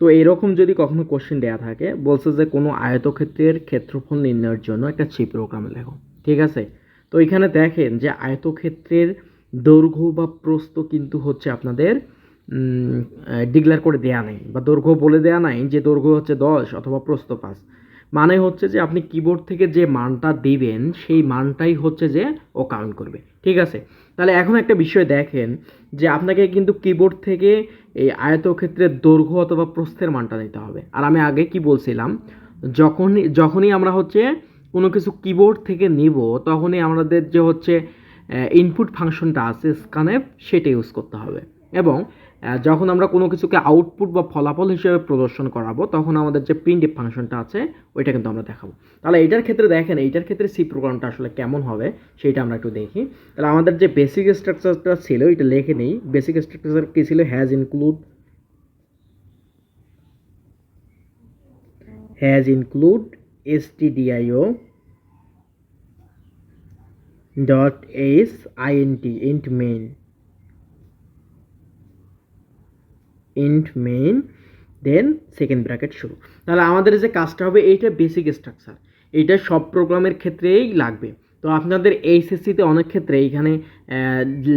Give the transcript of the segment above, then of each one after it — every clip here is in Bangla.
তো এরকম যদি কখনো কোশ্চেন দেওয়া থাকে, বলছে যে কোনো আয়তক্ষেত্রের ক্ষেত্রফল নির্ণয়ের জন্য একটা সি প্রোগ্রাম লেখো, ঠিক আছে? তো এখানে দেখেন যে আয়তক্ষেত্রের দৈর্ঘ্য বা প্রস্থ কিন্তু হচ্ছে আপনাদের ডিক্লেয়ার করে দেয়া নেই, বা দৈর্ঘ্য বলে দেয়া নাই যে দৈর্ঘ্য হচ্ছে দশ অথবা প্রস্থ পাঁচ। মানে হচ্ছে যে আপনি কিবোর্ড থেকে যে মানটা দিবেন, সেই মানটাই হচ্ছে যে ও কাউন্ট করবে। ঠিক আছে? তাহলে এখন একটা বিষয় দেখেন যে আপনাকে কিন্তু কিবোর্ড থেকে এই আয়তক্ষেত্রের দৈর্ঘ্য অথবা প্রস্থের মানটা নিতে হবে। আর আমি আগে কি বলছিলাম? যখনই যখনই আমরা হচ্ছে কোনো কিছু কিবোর্ড থেকে নিব, তখনই আমাদের যে হচ্ছে ইনপুট ফাংশনটা আছে স্কানেপ সেটা ইউজ করতে হবে। এবং যখন আমরা কোনো কিছুকে আউটপুট বা ফলাফল হিসেবে প্রদর্শন করাবো, তখন আমাদের যে প্রিন্ট ফাংশনটা আছে, ওইটা কিন্তু আমরা দেখাবো। তাহলে এইটার ক্ষেত্রে দেখেন, এইটার ক্ষেত্রে সি প্রোগ্রামটা আসলে কেমন হবে সেইটা আমরা একটু দেখি। তাহলে আমাদের যে বেসিক স্ট্রাকচারটা ছিল, এটা লেখে নেই। বেসিক স্ট্রাকচার কী ছিল? Hash include hash include S stdio dot s int int main. Int main then second bracket শুরু। তাহলে আমাদের যে কাজটা হবে, এইটা বেসিক স্ট্রাকচার এইটা সব প্রোগ্রামের ক্ষেত্রেই লাগবে। তো আপনাদের এইচএসসিতে অনেক ক্ষেত্রে এইখানে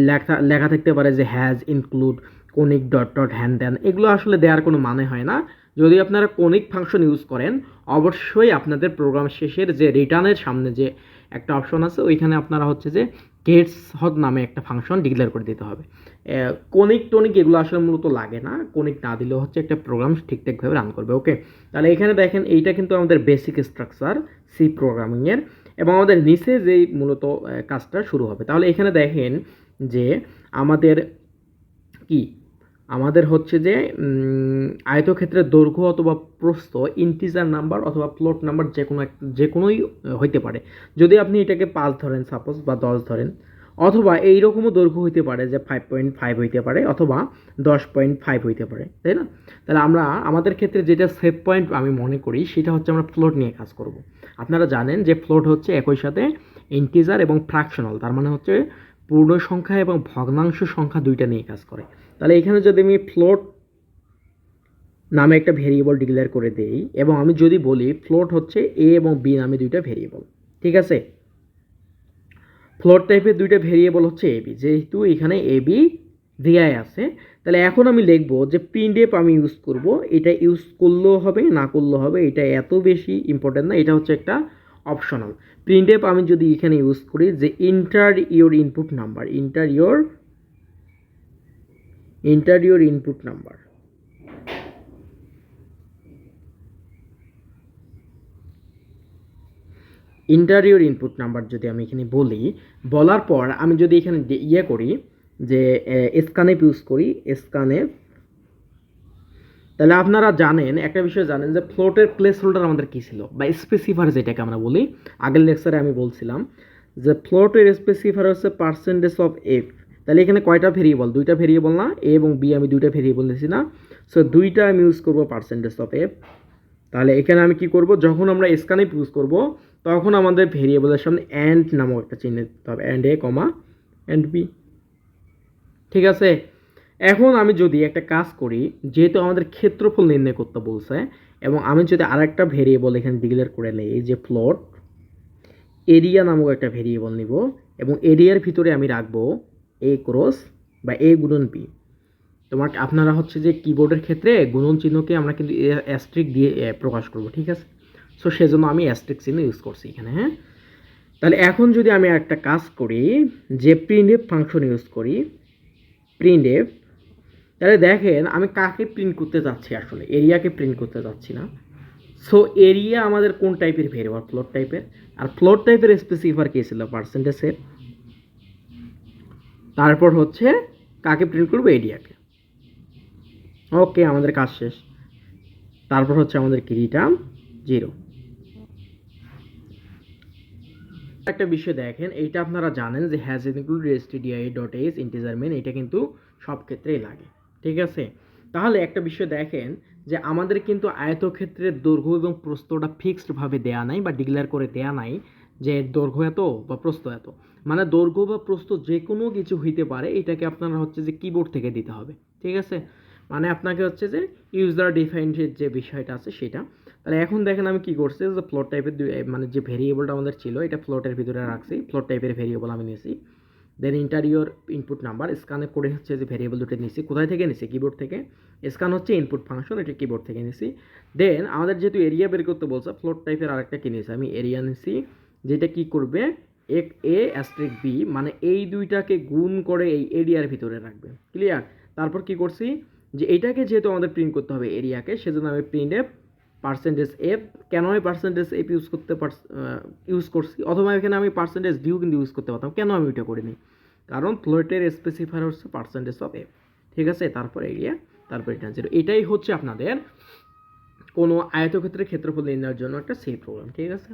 লেখা লেখা থাকতে পারে যে hash include conio dot dot হ্যান ত্যান, এগুলো আসলে দেওয়ার কোনো মানে হয় না। যদি আপনারা কোনিক ফাংশন ইউজ করেন, অবশ্যই আপনাদের প্রোগ্রাম শেষের যে রিটার্নের সামনে যে একটা অপশন আছে, ওইখানে আপনারা হচ্ছে যে গেটস হদ নামে একটা ফাংশন ডিক্লেয়ার করে দিতে হবে। কোনিক টনিক এগুলো আসলে মূলত লাগে না। কোনিক না দিলেও হচ্ছে একটা প্রোগ্রাম ঠিকঠাকভাবে রান করবে, ওকে? তাহলে এখানে দেখেন, এইটা কিন্তু আমাদের বেসিক স্ট্রাকচার সি প্রোগ্রামিংয়ের এবং আমাদের নিচে যেই মূলত কাজটা শুরু হবে। তাহলে এখানে দেখেন যে আমাদের কি আমাদের হচ্ছে যে আয়তক্ষেত্রের দৈর্ঘ্য অথবা প্রস্থ ইন্টিজার নাম্বার অথবা ফ্লোট নাম্বার যে কোনো এক, যে কোনোই হইতে পারে। যদি আপনি এটাকে পাঁচ ধরেন সাপোজ বা দশ ধরেন, অথবা এইরকমও দৈর্ঘ্য হইতে পারে যে ফাইভ পয়েন্ট ফাইভ হইতে পারে, অথবা দশ পয়েন্ট ফাইভ হইতে পারে, তাই না? তাহলে আমরা, আমাদের ক্ষেত্রে যেটা সেভ পয়েন্ট আমি মনে করি, সেটা হচ্ছে আমরা ফ্লোট নিয়ে কাজ করব। আপনারা জানেন যে ফ্লোট হচ্ছে একই সাথে ইন্টিজার এবং ফ্র্যাকশনাল তার মানে হচ্ছে পূর্ণ সংখ্যা এবং ভগ্নাংশ সংখ্যা দুইটা নিয়ে কাজ করে। তাহলে এখানে যদি আমি ফ্লোট নামে একটা ভেরিয়েবল ডিক্লেয়ার করে দেই, এবং আমি যদি বলি ফ্লোট হচ্ছে এ এবং বি নামে দুইটা ভেরিয়েবল ঠিক আছে? ফ্লোট টাইপের দুইটা ভেরিয়েবল হচ্ছে এ বি যেহেতু এখানে এ বি দেয়াই আছে, তাহলে এখন আমি লিখব যে প্রিন্টেপ আমি ইউজ করব। এটা ইউজ করলেও হবে, না করলেও হবে, এটা এত বেশি ইম্পর্টেন্ট না, এটা হচ্ছে একটা অপশনাল প্রিন্টেপ আমি যদি এখানে ইউজ করি যে enter your input number enter enter your input number. Enter your input number যদি আমি এখানে বলি, বলার পর আমি যদি এখানে ইয়ে করি যে স্কানেপ ইউজ করি স্কানেপ তাহলে আপনারা জানেন, একটা বিষয় জানেন যে ফ্লোটের প্লেস হোল্ডার আমাদের কী ছিল? বা স্পেসিফার যেটাকে আমরা বলি, আগের লেকচারে আমি বলছিলাম যে ফ্লোটের স্পেসিফার হচ্ছে পার্সেন্টেজ অফ এফ তাহলে এখানে কয়টা ভেরিয়েবল দুইটা ভেরিয়েবল না এ এবং বি আমি দুইটা ভেরিয়েবল দিয়েছি না। সো দুইটা আমি ইউজ করব পার্সেন্টেজ অফ এফ তাহলে এখানে আমি কি করব? যখন আমরা স্ক্যানিপ ইউজ করব, তখন আমাদের ভেরিয়েবলের সামনে অ্যান্ড নামক একটা চিহ্ন দিতে হবে। And A comma and B ঠিক আছে? এখন আমি যদি একটা কাজ করি, যেহেতু আমাদের ক্ষেত্রফল নির্ণয় করতে বলছে, এবং আমি যদি আরেকটা ভেরিয়েবল এখানে ডিক্লেয়ার করে নিই যে ফ্লোট এরিয়া নামক একটা ভেরিয়েবল নিব, এবং এরিয়ার ভিতরে আমি রাখব এ ক্রস বা এ গুণন পি তোমার আপনারা হচ্ছে যে কিবোর্ডের ক্ষেত্রে গুণন চিহ্নকে আমরা কিন্তু অ্যাস্ট্রিক দিয়ে প্রকাশ করব, ঠিক আছে? সো সেজন্য আমি অ্যাস্ট্রিক চিহ্ন ইউজ করছি এখানে হ্যাঁ? তাহলে এখন যদি আমি একটা কাজ করি, যে প্রিন্টএফ ফাংশন ইউজ করি প্রিন্টএফ তাহলে দেখেন, আমি কাকে প্রিন্ট করতে যাচ্ছি আসলে? এরিয়াকে প্রিন্ট করতে যাচ্ছি না। সো এরিয়া আমাদের কোন টাইপের ভেরিয়েবল ফ্লোর টাইপের আর ফ্লোর টাইপের স্পেসিফার কে ছিল? পার্সেন্টেজের তারপর হচ্ছে, কাকে প্রিন্ট করব? এরিয়াকে ওকে আমাদের কাজ শেষ। তারপর হচ্ছে আমাদের কি? রিটার্ন জিরো একটা বিষয় দেখেন, এইটা আপনারা জানেন যে hash include STDI dot S integer main এটা কিন্তু সব ক্ষেত্রেই লাগে। ঠিক আছে? তাহলে একটা বিষয় দেখেন যে আমাদের কিন্তু আয়তক্ষেত্রের দৈর্ঘ্য এবং প্রস্তটা ফিক্সডভাবে দেয়া নাই বা ডিক্লেয়ার করে দেয়া নাই যে দৈর্ঘ্য এত বা প্রস্থ এত। মানে দৈর্ঘ্য বা প্রস্থ যে কোনো কিছু হইতে পারে, এটাকে আপনারা হচ্ছে যে কিবোর্ড থেকে দিতে হবে, ঠিক আছে? মানে আপনাকে হচ্ছে যে ইউজার ডিফাইন্ডের যে বিষয়টা আছে সেটা। তাহলে এখন দেখেন আমি কি করছি, যে ফ্লোট টাইপের মানে যে ভেরিয়েবলটা আমাদের ছিল, এটা ফ্লোটের ভিতরে রাখছি ফ্লোট টাইপের ভেরিয়েবল আমি নিয়েছি। দেন ইন্টারিওর ইনপুট নাম্বার স্ক্যানে করে হচ্ছে যে ভেরিয়েবল দুটো নিয়েছি কোথায় থেকে নিছি? কিবোর্ড থেকে। স্ক্যান হচ্ছে ইনপুট ফাংশন এটা কিবোর্ড থেকে নিয়েছি দেন আমাদের যেহেতু এরিয়া বের করতে বলছে ফ্লোট টাইপের আরেকটা কিনেছি আমি এরিয়া নিয়েছি যেটা কি করবে? এক এ অ্যাস্ট্রিক বি মানে এই দুইটাকে গুণ করে এই এরিয়ার ভিতরে রাখবে। ক্লিয়ার তারপর কি করছি? যে এটাকে যেহেতু আমাদের প্রিন্ট করতে হবে এরিয়াকে সেজন্য আমি প্রিন্ট এফ পার্সেন্টেজ এফ কেন আমি পার্সেন্টেজ এফ ইউজ করতে ইউজ করছি? অথবা এখানে আমি পার্সেন্টেজ ডিউ কিন্তু ইউজ করতে পারতাম। কেন আমি ওইটা করিনি? কারণ ফ্লোটের স্পেসিফায়ার হচ্ছে পার্সেন্টেজ অফ এফ ঠিক আছে? তারপর এরিয়া তারপর এটা জিরো এটাই হচ্ছে আপনাদের কোনো আয়তক্ষেত্রের ক্ষেত্রফল নির্ণয়ের জন্য একটা সেই প্রোগ্রাম ঠিক আছে?